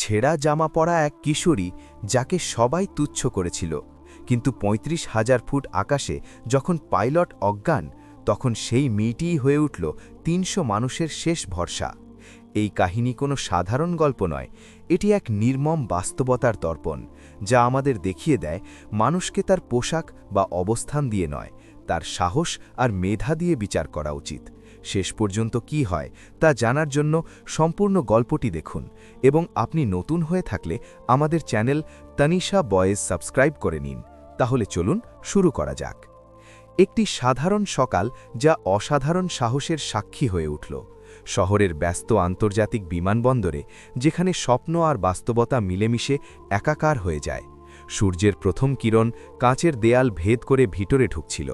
ছেঁড়া জামা পরা এক কিশোরী যাকে সবাই তুচ্ছ করেছিল। কিন্তু পঁয়ত্রিশ হাজার ফুট আকাশে যখন পাইলট অজ্ঞান, তখন সেই মেয়েটিই হয়ে উঠল তিনশো মানুষের শেষ ভরসা। এই কাহিনী কোনো সাধারণ গল্প নয়, এটি এক নির্মম বাস্তবতার দর্পণ যা আমাদের দেখিয়ে দেয় মানুষকে তার পোশাক বা অবস্থান দিয়ে নয়, তার সাহস আর মেধা দিয়ে বিচার করা উচিত। শেষ পর্যন্ত কি হয় তা জানার জন্য সম্পূর্ণ গল্পটি দেখুন এবং আপনি নতুন হয়ে থাকলে আমাদের চ্যানেল তানিশা বয়েজ সাবস্ক্রাইব করে নিন। তাহলে চলুন শুরু করা যাক। একটি সাধারণ সকাল যা অসাধারণ সাহসের সাক্ষী হয়ে উঠল। শহরের ব্যস্ত আন্তর্জাতিক বিমানবন্দরে, যেখানে স্বপ্ন আর বাস্তবতা মিলেমিশে একাকার হয়ে যায়, সূর্যের প্রথম কিরণ কাঁচের দেয়াল ভেদ করে ভিতরে ঢুকছিল।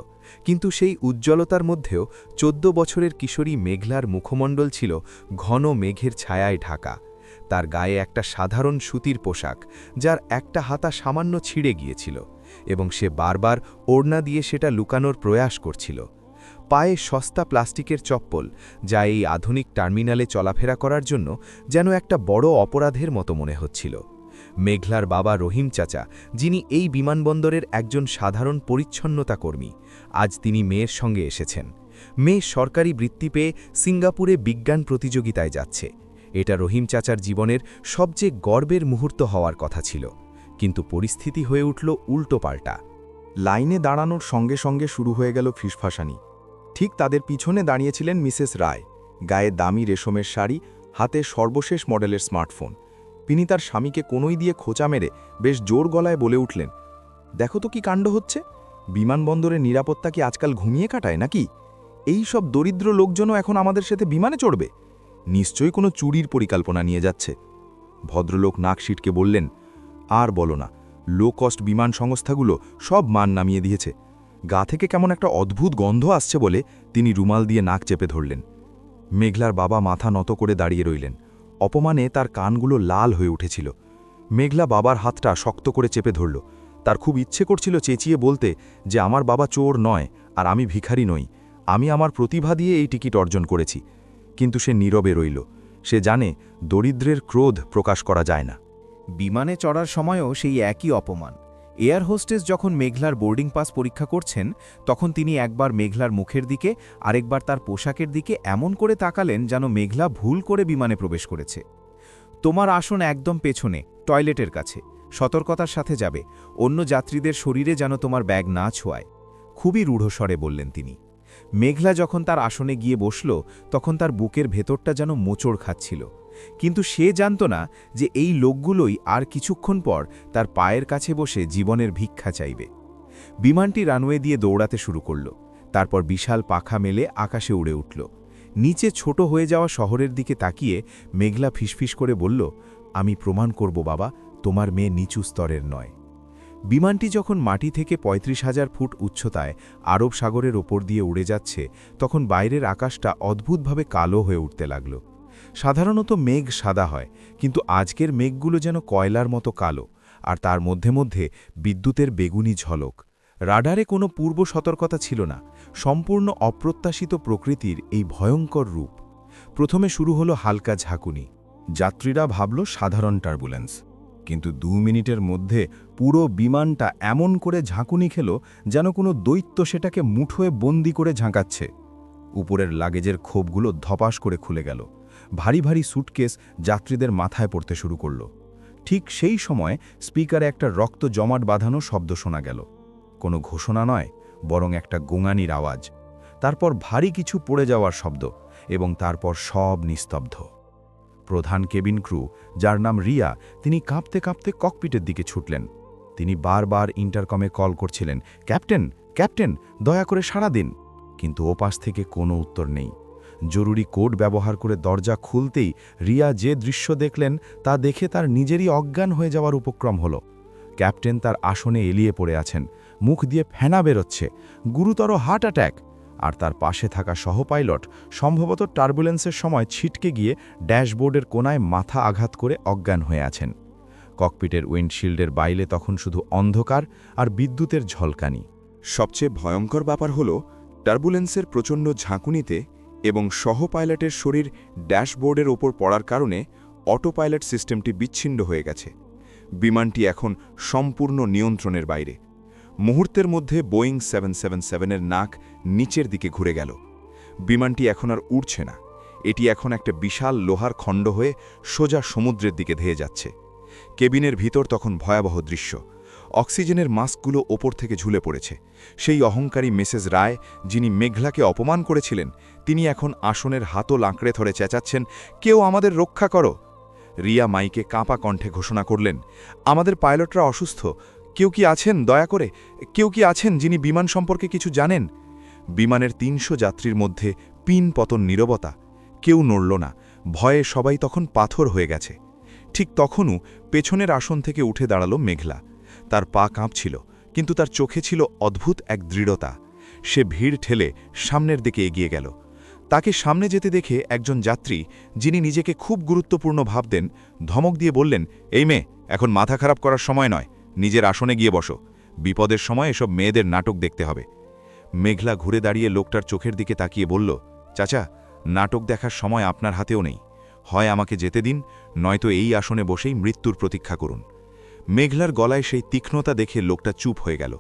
কিন্তু সেই উজ্জ্বলতার মধ্যেও চোদ্দ বছরের কিশোরী মেঘলার মুখমণ্ডল ছিল ঘন মেঘের ছায়ায় ঢাকা। তার গায়ে একটা সাধারণ সুতির পোশাক, যার একটা হাতা সামান্য ছিঁড়ে গিয়েছিল এবং সে বারবার ওড়না দিয়ে সেটা লুকানোর প্রয়াস করছিল। পায়ে সস্তা প্লাস্টিকের চপ্পল, যা এই আধুনিক টার্মিনালে চলাফেরা করার জন্য যেন একটা বড় অপরাধের মতো মনে হচ্ছিল। মেঘলার বাবা রহিম চাচা, যিনি এই বিমানবন্দরের একজন সাধারণ পরিচ্ছন্নতা কর্মী। আজ তিনি মেয়ের সঙ্গে এসেছেন। মেয়ে সরকারি বৃত্তি পেয়ে সিঙ্গাপুরে বিজ্ঞান প্রতিযোগিতায় যাচ্ছে। এটা রহিম চাচার জীবনের সবচেয়ে গর্বের মুহূর্ত হওয়ার কথা ছিল। কিন্তু পরিস্থিতি হয়ে উঠল উল্টো পাল্টা। লাইনে দাঁড়ানোর সঙ্গে সঙ্গে শুরু হয়ে গেল ফিসফাসানি। ঠিক তাদের পিছনে দাঁড়িয়েছিলেন মিসেস রায়, গায়ে দামি রেশমের শাড়ি, হাতে সর্বশেষ মডেলের স্মার্টফোন। তিনি তার স্বামীকে কোনোই দিয়ে খোঁচা মেরে বেশ জোর গলায় বলে উঠলেন, দেখো তো কি কাণ্ড হচ্ছে। বিমানবন্দরের নিরাপত্তা কি আজকাল ঘুমিয়ে কাটায় নাকি? এই সব দরিদ্র লোকজনও এখন আমাদের সাথে বিমানে চড়বে। নিশ্চয়ই কোনো চুরির পরিকল্পনা নিয়ে যাচ্ছে। ভদ্রলোক নাকশিটকে বললেন, আর বলো না লো কস্ট বিমান সংস্থাগুলো সব মান নামিয়ে দিয়েছে। গা থেকে কেমন একটা অদ্ভুত গন্ধ আসছে বলে তিনি রুমাল দিয়ে নাক চেপে ধরলেন। মেঘলার বাবা মাথা নত করে দাঁড়িয়ে রইলেন। অপমানে তার কানগুলো লাল হয়ে উঠেছিল। মেঘলা বাবার হাতটা শক্ত করে চেপে ধরল। তার খুব ইচ্ছে করছিল চেঁচিয়ে বলতে যে, আমার বাবা চোর নয় আর আমি ভিখারি নই। আমি আমার প্রতিভা দিয়ে এই টিকিট অর্জন করেছি। কিন্তু সে নীরবে রইল। সে জানে দরিদ্রের ক্রোধ প্রকাশ করা যায় না। বিমানে চড়ার সময়ও সেই একই অপমান। এয়ার হোস্টেস যখন মেঘলার বোর্ডিং পাস পরীক্ষা করছেন, তখন তিনি একবার মেঘলার মুখের দিকে, আরেকবার তার পোশাকের দিকে এমন করে তাকালেন যেন মেঘলা ভুল করে বিমানে প্রবেশ করেছে। তোমার আসন একদম পেছনে, টয়লেটের কাছে, সতর্কতার সাথে যাবে, অন্য যাত্রীদের শরীরে যেন তোমার ব্যাগ না ছোঁয়ায়। খুবই রূঢ়স্বরে বললেন তিনি। মেঘলা যখন তার আসনে গিয়ে বসল, তখন তার বুকের ভেতরটা যেন মোচড় খাচ্ছিল। কিন্তু সে জানত না যে এই লোকগুলোই আর কিছুক্ষণ পর তার পায়ের কাছে বসে জীবনের ভিক্ষা চাইবে। বিমানটি রানওয়ে দিয়ে দৌড়াতে শুরু করল। তারপর বিশাল পাখা মেলে আকাশে উড়ে উঠল। নিচে ছোট হয়ে যাওয়া শহরের দিকে তাকিয়ে মেঘলা ফিসফিস করে বলল, আমি প্রমাণ করব বাবা, তোমার মেয়ে নিচু স্তরের নয়। বিমানটি যখন মাটি থেকে পঁয়ত্রিশ হাজার ফুট উচ্চতায় আরব সাগরের ওপর দিয়ে উড়ে যাচ্ছে, তখন বাইরের আকাশটা অদ্ভুতভাবে কালো হয়ে উঠতে লাগল। সাধারণত মেঘ সাদা হয়, কিন্তু আজকের মেঘগুলো যেন কয়লার মতো কালো, আর তার মধ্যে মধ্যে বিদ্যুতের বেগুনি ঝলক। রাডারে কোনো পূর্ব সতর্কতা ছিল না, সম্পূর্ণ অপ্রত্যাশিত প্রকৃতির এই ভয়ঙ্কর রূপ। প্রথমে শুরু হলো হালকা ঝাঁকুনি, যাত্রীরা ভাবল সাধারণ টার্বুলেন্স, কিন্তু দু মিনিটের মধ্যে পুরো বিমানটা এমন করে ঝাঁকুনি খেল যেন কোনো দৈত্য সেটাকে মুঠোয় বন্দি করে ঝাঁকাচ্ছে। উপরের লাগেজের ক্ষোভগুলো ধপাস করে খুলে গেল। ভারী ভারী সুটকেস যাত্রীদের মাথায় পড়তে শুরু করল। ঠিক সেই সময় স্পিকারে একটা রক্ত জমাট বাঁধানো শব্দ শোনা গেল। কোনো ঘোষণা নয়, বরং একটা গোঙানির আওয়াজ। তারপর ভারী কিছু পড়ে যাওয়ার শব্দ এবং তারপর সব নিস্তব্ধ। প্রধান কেবিন ক্রু, যার নাম রিয়া, তিনি কাঁপতে কাঁপতে ককপিটের দিকে ছুটলেন। তিনি বারবার ইন্টারকমে কল করছিলেন, ক্যাপ্টেন ক্যাপ্টেন, দয়া করে সাড়া দিন। কিন্তু ওপাশ থেকে কোনো উত্তর নেই। জরুরি কোড ব্যবহার করে দরজা খুলতেই রিয়া যে দৃশ্য দেখলেন তা দেখে তার নিজেরই অজ্ঞান হয়ে যাওয়ার উপক্রম হল। ক্যাপ্টেন তার আসনে এলিয়ে পড়ে আছেন। মুখ দিয়ে ফেনা বেরোচ্ছে। গুরুতর হার্ট অ্যাট্যাক আর তার পাশে থাকা সহপাইলট সম্ভবত টার্বুলেন্সের সময় ছিটকে গিয়ে ড্যাশবোর্ডের কোনায় মাথা আঘাত করে অজ্ঞান হয়ে আছেন। ককপিটের উইন্ডশিল্ডের বাইলে তখন শুধু অন্ধকার আর বিদ্যুতের ঝলকানি। সবচেয়ে ভয়ঙ্কর ব্যাপার হল, টার্বুলেন্সের প্রচণ্ড ঝাঁকুনিতে এবং সহ পাইলটের শরীর ড্যাশবোর্ডের ওপর পড়ার কারণে অটো পাইলট সিস্টেমটি বিচ্ছিন্ন হয়ে গেছে। বিমানটি এখন সম্পূর্ণ নিয়ন্ত্রণের বাইরে। মুহূর্তের মধ্যে বোয়িং সেভেন সেভেন সেভেনের নাক নিচের দিকে ঘুরে গেল। বিমানটি এখন আর উড়ছে না। এটি এখন একটা বিশাল লোহার খণ্ড হয়ে সোজা সমুদ্রের দিকে ধেয়ে যাচ্ছে। কেবিনের ভিতর তখন ভয়াবহ দৃশ্য। অক্সিজেনের মাস্কগুলো ওপর থেকে ঝুলে পড়েছে। সেই অহংকারী মিসেস রায়, যিনি মেঘলাকে অপমান করেছিলেন, তিনি এখন আসনের হাতও লাঁকড়ে ধরে চেঁচাচ্ছেন, কেউ আমাদের রক্ষা করো। রিয়া মাইকে কাঁপা কণ্ঠে ঘোষণা করলেন, আমাদের পাইলটরা অসুস্থ, কেউ কি আছেন দয়া করে? কেউ কি আছেন যিনি বিমান সম্পর্কে কিছু জানেন? বিমানের তিনশো যাত্রীর মধ্যে পিন পতন নীরবতা, কেউ নড়ল না, ভয়ে সবাই তখন পাথর হয়ে গেছে। ঠিক তখনও পেছনের আসন থেকে উঠে দাঁড়াল মেঘলা। তার পা কাঁপছিল, কিন্তু তার চোখে ছিল অদ্ভুত এক দৃঢ়তা। সে ভিড় ঠেলে সামনের দিকে এগিয়ে গেল। তাকে সামনে যেতে দেখে একজন যাত্রী, যিনি নিজেকে খুব গুরুত্বপূর্ণ ভাবতেন, ধমক দিয়ে বললেন, এই মেয়ে, এখন মাথা খারাপ করার সময় নয়, নিজের আসনে গিয়ে বসো। বিপদের সময় এসব মেয়েদের নাটক দেখতে হবে। মেঘলা ঘুরে দাঁড়িয়ে লোকটার চোখের দিকে তাকিয়ে বলল, চাচা, নাটক দেখার সময় আপনার হাতেও নেই। হয় আমাকে যেতে দিন, নয়তো এই আসনে বসেই মৃত্যুর প্রতীক্ষা করুন। মেঘলার গলায় সেই তীক্ষ্ণতা দেখে লোকটা চুপ হয়ে গেল।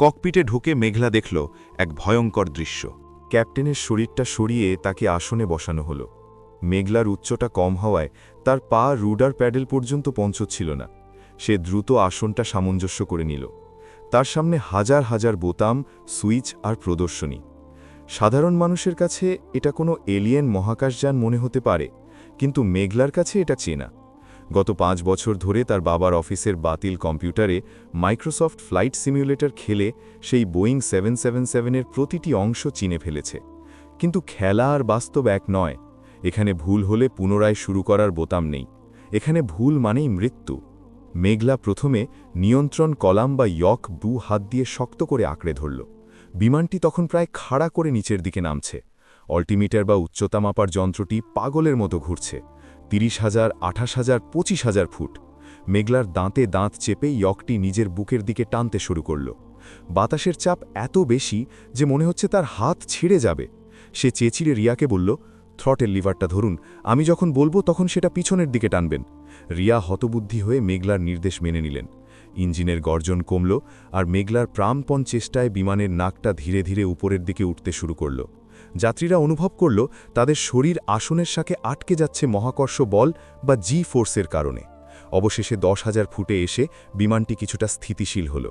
ককপিটে ঢুকে মেঘলা দেখল এক ভয়ঙ্কর দৃশ্য। ক্যাপ্টেনের শরীরটা সরিয়ে তাকে আসনে বসানো হলো। মেঘলার উচ্চটা কম হওয়ায় তার পা রুডার প্যাডেল পর্যন্ত পৌঁছচ্ছিল না। সে দ্রুত আসনটা সামঞ্জস্য করে নিল। তার সামনে হাজার হাজার বোতাম, সুইচ আর প্রদর্শনী। সাধারণ মানুষের কাছে এটা কোনো এলিয়েন মহাকাশযান মনে হতে পারে, কিন্তু মেঘলার কাছে এটা চেনা। গত পাঁচ বছর ধরে তার বাবার অফিসের বাতিল কম্পিউটারে মাইক্রোসফট ফ্লাইট সিমিউলেটর খেলে সেই বোয়িং সেভেন সেভেন সেভেনের প্রতিটি অংশ চিনে ফেলেছে। কিন্তু খেলা আর বাস্তব এক নয়, এখানে ভুল হলে পুনরায় শুরু করার বোতাম নেই। এখানে ভুল মানেই মৃত্যু। মেঘলা প্রথমে নিয়ন্ত্রণ কলাম বা ইয়ক দু হাত দিয়ে শক্ত করে আঁকড়ে ধরল। বিমানটি তখন প্রায় খাড়া করে নিচের দিকে নামছে। অল্টিমিটার বা উচ্চতা মাপার যন্ত্রটি পাগলের মতো ঘুরছে। তিরিশ হাজার, আঠাশ হাজার, পঁচিশ হাজার ফুট। মেঘলার দাঁতে দাঁত চেপে ইয়কটি নিজের বুকের দিকে টানতে শুরু করল। বাতাসের চাপ এত বেশি যে মনে হচ্ছে তার হাত ছিঁড়ে যাবে। সে চেঁচিড়ে রিয়াকে বলল, থ্রটের লিভারটা ধরুন, আমি যখন বলব তখন সেটা পিছনের দিকে টানবেন। রিয়া হতবুদ্ধি হয়ে মেঘলার নির্দেশ মেনে নিলেন। ইঞ্জিনের গর্জন কমল আর মেঘলার প্রাণপণ চেষ্টায় বিমানের নাকটা ধীরে ধীরে উপরের দিকে উঠতে শুরু করল। যাত্রীরা অনুভব করল তাদের শরীর আসনের সাথে আটকে যাচ্ছে মহাকর্ষ বল বা জি ফোর্সের কারণে। অবশেষে দশ হাজার ফুটে এসে বিমানটি কিছুটা স্থিতিশীল হল।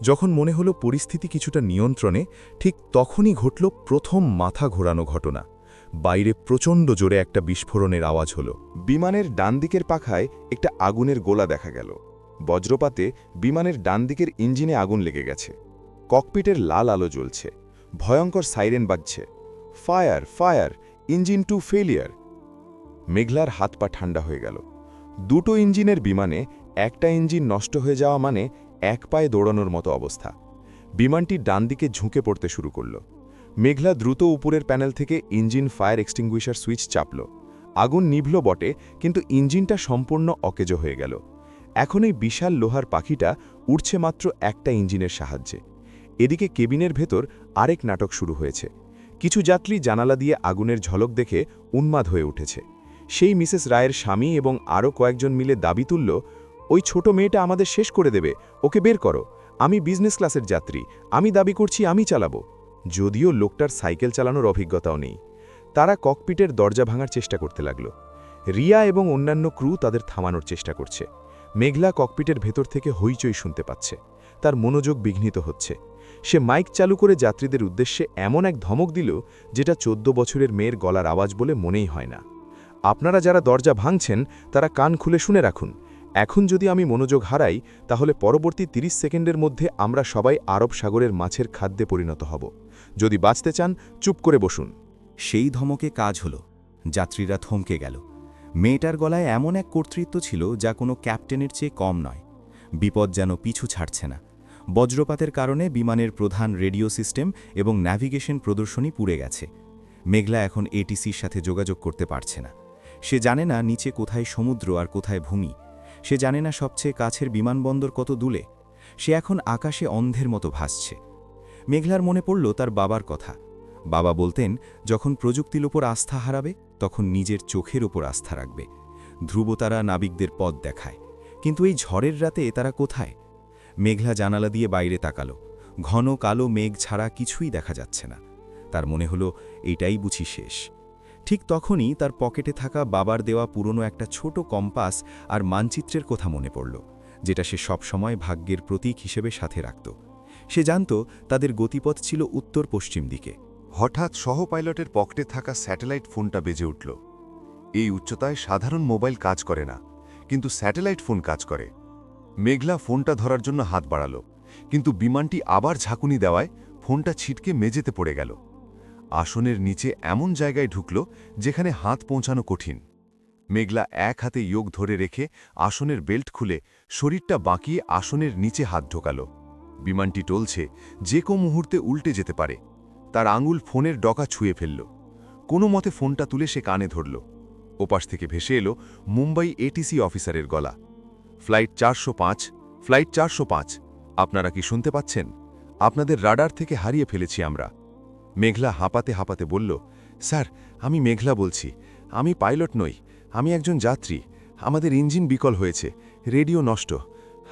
যখন মনে হলো পরিস্থিতি কিছুটা নিয়ন্ত্রণে, ঠিক তখনই ঘটল প্রথম মাথা ঘোরানো ঘটনা। বাইরে প্রচণ্ড জোরে একটা বিস্ফোরণের আওয়াজ হলো। বিমানের ডান দিকের পাখায় একটা আগুনের গোলা দেখা গেল। বজ্রপাতে বিমানের ডান দিকের ইঞ্জিনে আগুন লেগে গেছে। ককপিটের লাল আলো জ্বলছে। ভয়ঙ্কর সাইরেন বাজছে। Fire fire, engine two failure. মেঘলার হাত পা ঠান্ডা হয়ে গেল। দুটো ইঞ্জিনের বিমানে একটা ইঞ্জিন নষ্ট হয়ে যাওয়া মানে এক পায়ে দৌড়ানোর মতো অবস্থা। বিমানটি ডান দিকে ঝুঁকে পড়তে শুরু করল। মেঘলা দ্রুত উপরের প্যানেল থেকে ইঞ্জিন ফায়ার এক্সটিংগুইশার সুইচ চাপল। আগুন নিভল বটে, কিন্তু ইঞ্জিনটা সম্পূর্ণ অকেজো হয়ে গেল। এখন এই বিশাল লোহার পাখিটা উড়ছে মাত্র একটা ইঞ্জিনের সাহায্যে। এদিকে কেবিনের ভেতর আরেক নাটক শুরু হয়েছে। কিছু যাত্রী জানালা দিয়ে আগুনের ঝলক দেখে উন্মাদ হয়ে উঠেছে। সেই মিসেস রায়ের স্বামী এবং আরও কয়েকজন মিলে দাবি তুলল, ওই ছোট মেয়েটা আমাদের শেষ করে দেবে, ওকে বের করো। আমি বিজনেস ক্লাসের যাত্রী, আমি দাবি করছি আমি চালাবো। যদিও লোকটার সাইকেল চালানোর অভিজ্ঞতাও নেই। তারা ককপিটের দরজা ভাঙার চেষ্টা করতে লাগল। রিয়া এবং অন্যান্য ক্রু তাদের থামানোর চেষ্টা করছে। মেঘলা ককপিটের ভেতর থেকে হইচই শুনতে পাচ্ছে। তার মনোযোগ বিঘ্নিত হচ্ছে। সে মাইক চালু করে যাত্রীদের উদ্দেশ্যে এমন এক ধমক দিল, যেটা চোদ্দ বছরের মেয়ের গলার আওয়াজ বলে মনেই হয় না। আপনারা যারা দরজা ভাঙছেন, তারা কান খুলে শুনে রাখুন। এখন যদি আমি মনোযোগ হারাই, তাহলে পরবর্তী ৩০ সেকেন্ডের মধ্যে আমরা সবাই আরব সাগরের মাছের খাদ্যে পরিণত হব। যদি বাঁচতে চান, চুপ করে বসুন। সেই ধমকে কাজ হল। যাত্রীরা থমকে গেল। মেয়েটার গলায় এমন এক কর্তৃত্ব ছিল, যা কোনো ক্যাপ্টেনের চেয়ে কম নয়। বিপদ যেন পিছু ছাড়ছে না। বজ্রপাতের কারণে বিমানের প্রধান রেডিও সিস্টেম এবং ন্যাভিগেশন প্রদর্শনী পুড়ে গেছে। মেঘলা এখন এটিসির সাথে যোগাযোগ করতে পারছে না। সে জানে না নিচে কোথায় সমুদ্র আর কোথায় ভূমি। সে জানে না সবচেয়ে কাছের বিমানবন্দর কত দূলে সে এখন আকাশে অন্ধের মতো ভাসছে। মেঘলার মনে পড়ল তার বাবার কথা। বাবা বলতেন, যখন প্রযুক্তির ওপর আস্থা হারাবে, তখন নিজের চোখের ওপর আস্থা রাখবে। ধ্রুবতারা নাবিকদের পথ দেখায়। কিন্তু এই ঝড়ের রাতে তারা কোথায়? মেঘলা জানালা দিয়ে বাইরে তাকালো। ঘন কালো মেঘ ছাড়া কিছুই দেখা যাচ্ছে না। তার মনে হলো এইটাই বুঝি শেষ। ঠিক তখনই তার পকেটে থাকা বাবার দেওয়া পুরনো একটা ছোট কম্পাস আর মানচিত্রের কথা মনে পড়ল, যেটা সে সবসময় ভাগ্যের প্রতীক হিসেবে সাথে রাখত। সে জানত, তাদের গতিপথ ছিল উত্তর পশ্চিম দিকে। হঠাৎ সহ পাইলটের পকেটে থাকা স্যাটেলাইট ফোনটা বেজে উঠল। এই উচ্চতায় সাধারণ মোবাইল কাজ করে না, কিন্তু স্যাটেলাইট ফোন কাজ করে। মেঘলা ফোনটা ধরার জন্য হাত বাড়াল, কিন্তু বিমানটি আবার ঝাঁকুনি দেওয়ায় ফোনটা ছিটকে মেঝেতে পড়ে গেল। আসনের নিচে এমন জায়গায় ঢুকল যেখানে হাত পৌঁছানো কঠিন। মেঘলা এক হাতে যোগ ধরে রেখে আসনের বেল্ট খুলে শরীরটা বাঁকিয়ে আসনের নিচে হাত ঢোকাল। বিমানটি টলছে, যে কো মুহূর্তে উল্টে যেতে পারে। তার আঙুল ফোনের ডকা ছুঁয়ে ফেলল। কোনো মতে ফোনটা তুলে সে কানে ধরল। ওপাশ থেকে ভেসে এলো মুম্বাই এটিসি অফিসারের গলা। ফ্লাইট চারশো পাঁচ, ফ্লাইট চারশো পাঁচ। আপনারা কি শুনতে পাচ্ছেন? আপনাদের রাডার থেকে হারিয়ে ফেলেছি আমরা। মেঘলা হাঁপাতে হাঁপাতে বলল, স্যার, আমি মেঘলা বলছি। আমি পাইলট নই, আমি একজন যাত্রী। আমাদের ইঞ্জিন বিকল হয়েছে, রেডিও নষ্ট।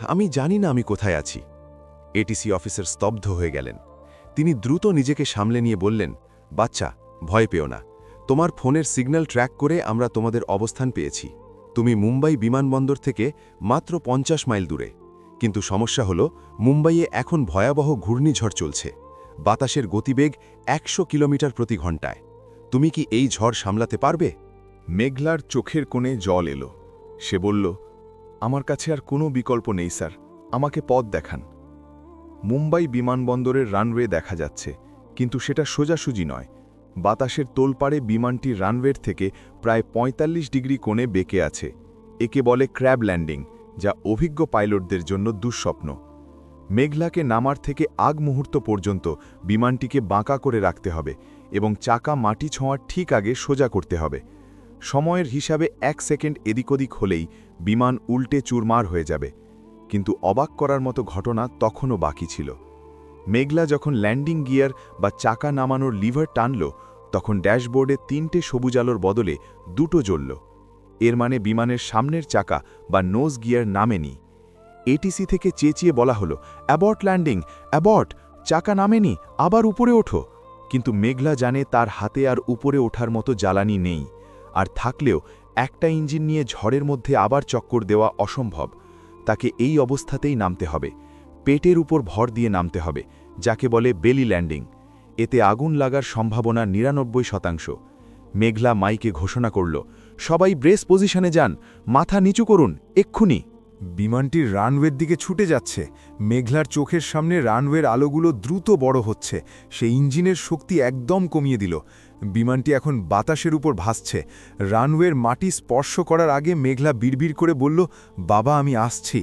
আমি জানি না আমি কোথায় আছি। এটিসি অফিসার স্তব্ধ হয়ে গেলেন। তিনি দ্রুত নিজেকে সামলে নিয়ে বললেন, বাচ্চা, ভয় পেও না। তোমার ফোনের সিগন্যাল ট্র্যাক করে আমরা তোমাদের অবস্থান পেয়েছি। তুমি মুম্বাই বিমানবন্দর থেকে মাত্র পঞ্চাশ মাইল দূরে। কিন্তু সমস্যা হল, মুম্বাইয়ে এখন ভয়াবহ ঘূর্ণিঝড় চলছে। বাতাসের গতিবেগ একশো কিলোমিটার প্রতি ঘন্টায়। তুমি কি এই ঝড় সামলাতে পারবে? মেঘলার চোখের কোণে জল এলো। সে বলল, আমার কাছে আর কোনো বিকল্প নেই, স্যার। আমাকে পথ দেখান। মুম্বাই বিমানবন্দরের রানওয়ে দেখা যাচ্ছে, কিন্তু সেটা সোজাসুজি নয়। বাতাসের তোলপাড়ে বিমানটি রানওয়ের থেকে প্রায় ৪৫ ডিগ্রি কোণে বেঁকে আছে। একে বলে ক্র্যাব ল্যান্ডিং, যা অভিজ্ঞ পাইলটদের জন্য দুঃস্বপ্ন। মেঘলাকে নামার থেকে আগ মুহূর্ত পর্যন্ত বিমানটিকে বাঁকা করে রাখতে হবে এবং চাকা মাটি ছোঁয়ার ঠিক আগে সোজা করতে হবে। সময়ের হিসাবে এক সেকেন্ড এদিক ওদিক হলেই বিমান উল্টে চুরমার হয়ে যাবে, কিন্তু অবাক করার মতো ঘটনা তখনও বাকি ছিল। মেঘলা যখন ল্যান্ডিং গিয়ার বা চাকা নামানোর লিভার টানল, তখন ড্যাশবোর্ডে তিনটে সবুজ আলোর বদলে দুটো জ্বলল। এর মানে বিমানের সামনের চাকা বা নোজ গিয়ার নামেনি। এটিসি থেকে চেঁচিয়ে বলা হলো অ্যাবর্ট ল্যান্ডিং অ্যাবর্ট চাকা নামেনি, আবার উপরে ওঠো। কিন্তু মেঘলা জানে তার হাতে আর উপরে ওঠার মতো জ্বালানি নেই। আর থাকলেও একটা ইঞ্জিন নিয়ে ঝড়ের মধ্যে আবার চক্কর দেওয়া অসম্ভব। তাকে এই অবস্থাতেই নামতে হবে। পেটের উপর ভর দিয়ে নামতে হবে, যাকে বলে বেলি ল্যান্ডিং। এতে আগুন লাগার সম্ভাবনা নিরানব্বই শতাংশ। মেঘলা মাইকে ঘোষণা করল, সবাই ব্রেস পজিশনে যান, মাথা নিচু করুন, এক্ষুনি। বিমানটির রানওয়ের দিকে ছুটে যাচ্ছে। মেঘলার চোখের সামনে রানওয়ের আলোগুলো দ্রুত বড় হচ্ছে। সে ইঞ্জিনের শক্তি একদম কমিয়ে দিল। বিমানটি এখন বাতাসের উপর ভাসছে। রানওয়ের মাটি স্পর্শ করার আগে মেঘলা বিড়বিড় করে বলল, বাবা, আমি আসছি।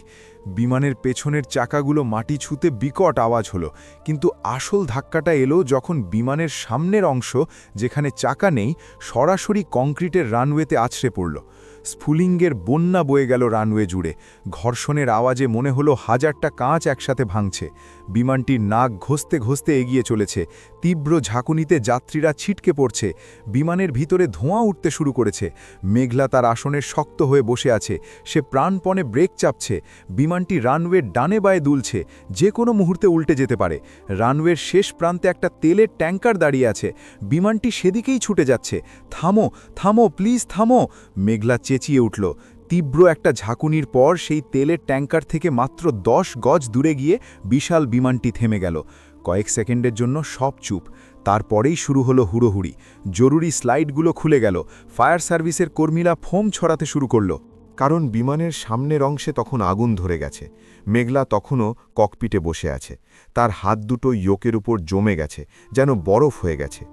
বিমানের পেছনের চাকাগুলো মাটি ছুতে বিকট আওয়াজ হলো, কিন্তু আসল ধাক্কাটা এলো যখন বিমানের সামনের অংশ, যেখানে চাকা নেই, সরাসরি কংক্রিটের রানওয়েতে আছড়ে পড়ল। স্ফুলিঙ্গের বন্যা বয়ে গেল রানওয়ে জুড়ে। ঘর্ষণের আওয়াজে মনে হলো হাজারটা কাঁচ একসাথে ভাঙছে। বিমানটির নাক ঘষতে ঘষতে এগিয়ে চলেছে। তীব্র ঝাঁকুনিতে যাত্রীরা ছিটকে পড়ছে। বিমানের ভিতরে ধোঁয়া উঠতে শুরু করেছে। মেঘলা তার আসনে শক্ত হয়ে বসে আছে। সে প্রাণপণে ব্রেক চাপছে। বিমানটি রানওয়ের ডানে বায়ে দুলছে। যে কোনো মুহূর্তে উল্টে যেতে পারে। রানওয়ের শেষ প্রান্তে একটা তেলের ট্যাঙ্কার দাঁড়িয়ে আছে। বিমানটি সেদিকেই ছুটে যাচ্ছে। থামো থামো, প্লিজ থামো! মেঘলা চেঁচিয়ে উঠল। তীব্র একটা ঝাঁকুনির পর সেই তেলের ট্যাঙ্কার থেকে মাত্র দশ গজ দূরে গিয়ে বিশাল বিমানটি থেমে গেল। কয়েক সেকেন্ডের জন্য সব চুপ। তারপরেই শুরু হলো হুড়োহুড়ি। জরুরি স্লাইডগুলো খুলে গেল। ফায়ার সার্ভিসের কর্মীরা ফোম ছড়াতে শুরু করল। কারণ বিমানের সামনের অংশে তখন আগুন ধরে গেছে। মেঘলা তখনও ককপিটে বসে আছে। তার হাত দুটো ইয়োকের উপর জমে গেছে, যেন বরফ হয়ে গেছে।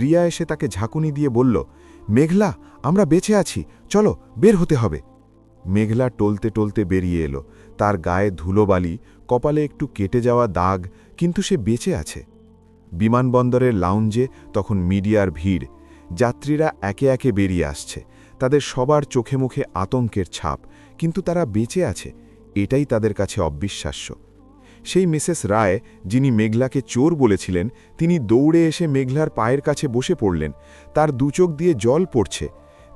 রিয়া এসে তাকে ঝাঁকুনি দিয়ে বলল, মেঘলা, আমরা বেঁচে আছি। চলো, বের হতে হবে। মেঘলা টলতে টলতে বেরিয়ে এলো। তার গায়ে ধুলোবালি কপালে একটু কেটে যাওয়া দাগ, কিন্তু সে বেঁচে আছে। বিমানবন্দরের লাউঞ্জে তখন মিডিয়ার ভিড়। যাত্রীরা একে একে বেরিয়ে আসছে। তাদের সবার চোখে মুখে আতঙ্কের ছাপ, কিন্তু তারা বেঁচে আছে। এটাই তাদের কাছে অবিশ্বাস্য। সেই মিসেস রায়, যিনি মেঘলাকে চোর বলেছিলেন, তিনি দৌড়ে এসে মেঘলার পায়ের কাছে বসে পড়লেন। তার দুচোখ দিয়ে জল পড়ছে।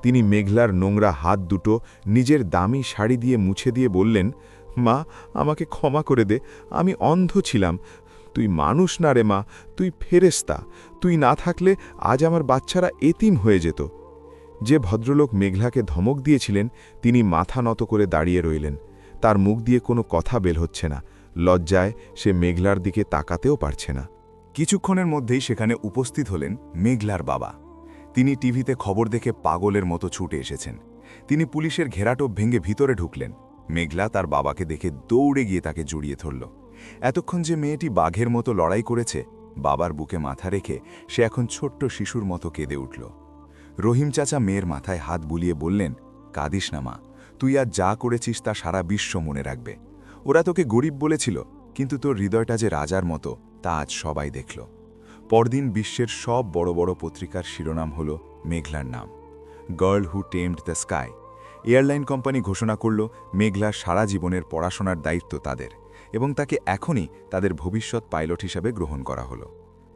তিনি মেঘলার নোংরা হাত দুটো নিজের দামি শাড়ি দিয়ে মুছে দিয়ে বললেন, মা, আমাকে ক্ষমা করে দে, আমি অন্ধ ছিলাম। তুই মানুষ না রে মা, তুই ফেরেস্তা তুই না থাকলে আজ আমার বাচ্চারা এতিম হয়ে যেত। যে ভদ্রলোক মেঘলাকে ধমক দিয়েছিলেন, তিনি মাথা নত করে দাঁড়িয়ে রইলেন। তার মুখ দিয়ে কোনো কথা বের হচ্ছে না। লজ্জায় সে মেঘলার দিকে তাকাতেও পারছে না। কিছুক্ষণের মধ্যেই সেখানে উপস্থিত হলেন মেঘলার বাবা। তিনি টিভিতে খবর দেখে পাগলের মতো ছুটে এসেছেন। তিনি পুলিশের ঘেরাটোপ ভেঙে ভিতরে ঢুকলেন। মেঘলা তার বাবাকে দেখে দৌড়ে গিয়ে তাকে জড়িয়ে ধরল। এতক্ষণ যে মেয়েটি বাঘের মতো লড়াই করেছে, বাবার বুকে মাথা রেখে সে এখন ছোট্ট শিশুর মতো কেঁদে উঠল। রহিম চাচা মেয়ের মাথায় হাত বুলিয়ে বললেন, কাঁদিস না মা, তুই আর যা করেছিস তা সারা বিশ্ব মনে রাখবে। ওরা তোকে গরিব বলেছিল, কিন্তু তোর হৃদয়টা যে রাজার মতো, তা আজ সবাই দেখল। পরদিন বিশ্বের সব বড় বড় পত্রিকার শিরোনাম হল মেঘলার নাম। Girl who tamed the sky. Airline company ঘোষণা করল মেঘলার সারা জীবনের পড়াশোনার দায়িত্ব তাদের এবং তাকে এখনই তাদের ভবিষ্যৎ পাইলট হিসাবে গ্রহণ করা হলো।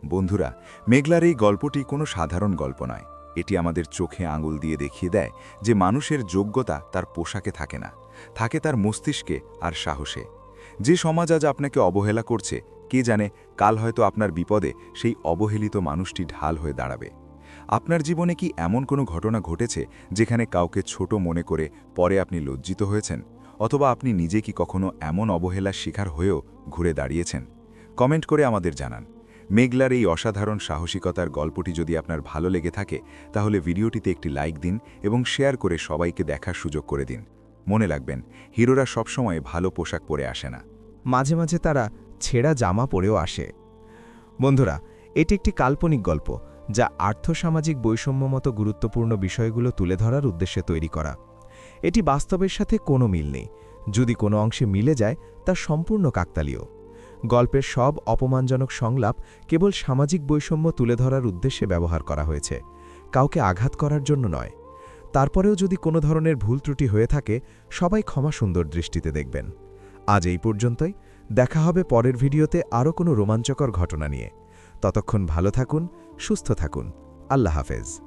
বন্ধুরা, মেঘলার এই গল্পটি কোনো সাধারণ গল্প নয়। এটি আমাদের চোখে আঙুল দিয়ে দেখিয়ে দেয় যে মানুষের যোগ্যতা তার পোশাকে থাকে না, থাকে তার মস্তিষ্কে আর সাহসে। যে সমাজ আজ আপনাকে অবহেলা করছে কে জানে কাল হয়তো আপনার বিপদে সেই অবহেলিত মানুষটি ঢাল হয়ে দাঁড়াবে। আপনার জীবনে কি এমন কোনো ঘটনা ঘটেছে যেখানে কাউকে ছোট মনে করে পরে আপনি লজ্জিত হয়েছেন? অথবা আপনি নিজে কি কখনো এমন অবহেলার শিকার হয়েও ঘুরে দাঁড়িয়েছেন? কমেন্ট করে আমাদের জানান। মেঘলার এই অসাধারণ সাহসিকতার গল্পটি যদি আপনার ভালো লেগে থাকে, তাহলে ভিডিওটিতে একটি লাইক দিন এবং শেয়ার করে সবাইকে দেখার সুযোগ করে দিন। মনে রাখবেন, হিরোরা সবসময় ভালো পোশাক পরে আসে না। মাঝে মাঝে তারা ছেঁড়া জামা পরেও আসে। বন্ধুরা, এটি একটি কাল্পনিক গল্প যা আর্থসামাজিক বৈষম্য মতো গুরুত্বপূর্ণ বিষয়গুলো তুলে ধরার উদ্দেশ্যে তৈরি করা। এটি বাস্তবের সাথে কোনো মিল নেই। যদি কোনো অংশে মিলে যায়, তা সম্পূর্ণ কাকতালীয়। গল্পের সব অপমানজনক সংলাপ কেবল সামাজিক বৈষম্য তুলে ধরার উদ্দেশ্যে ব্যবহার করা হয়েছে, কাউকে আঘাত করার জন্য নয়। তারপরেও যদি কোনো ধরনের ভুল ত্রুটি হয়ে থাকে, সবাই ক্ষমা সুন্দর দৃষ্টিতে দেখবেন। আজ এই পর্যন্তই। দেখা হবে পরের ভিডিওতে আরও কোনো রোমাঞ্চকর ঘটনা নিয়ে। ততক্ষণ ভালো থাকুন, সুস্থ থাকুন। আল্লাহ হাফেজ।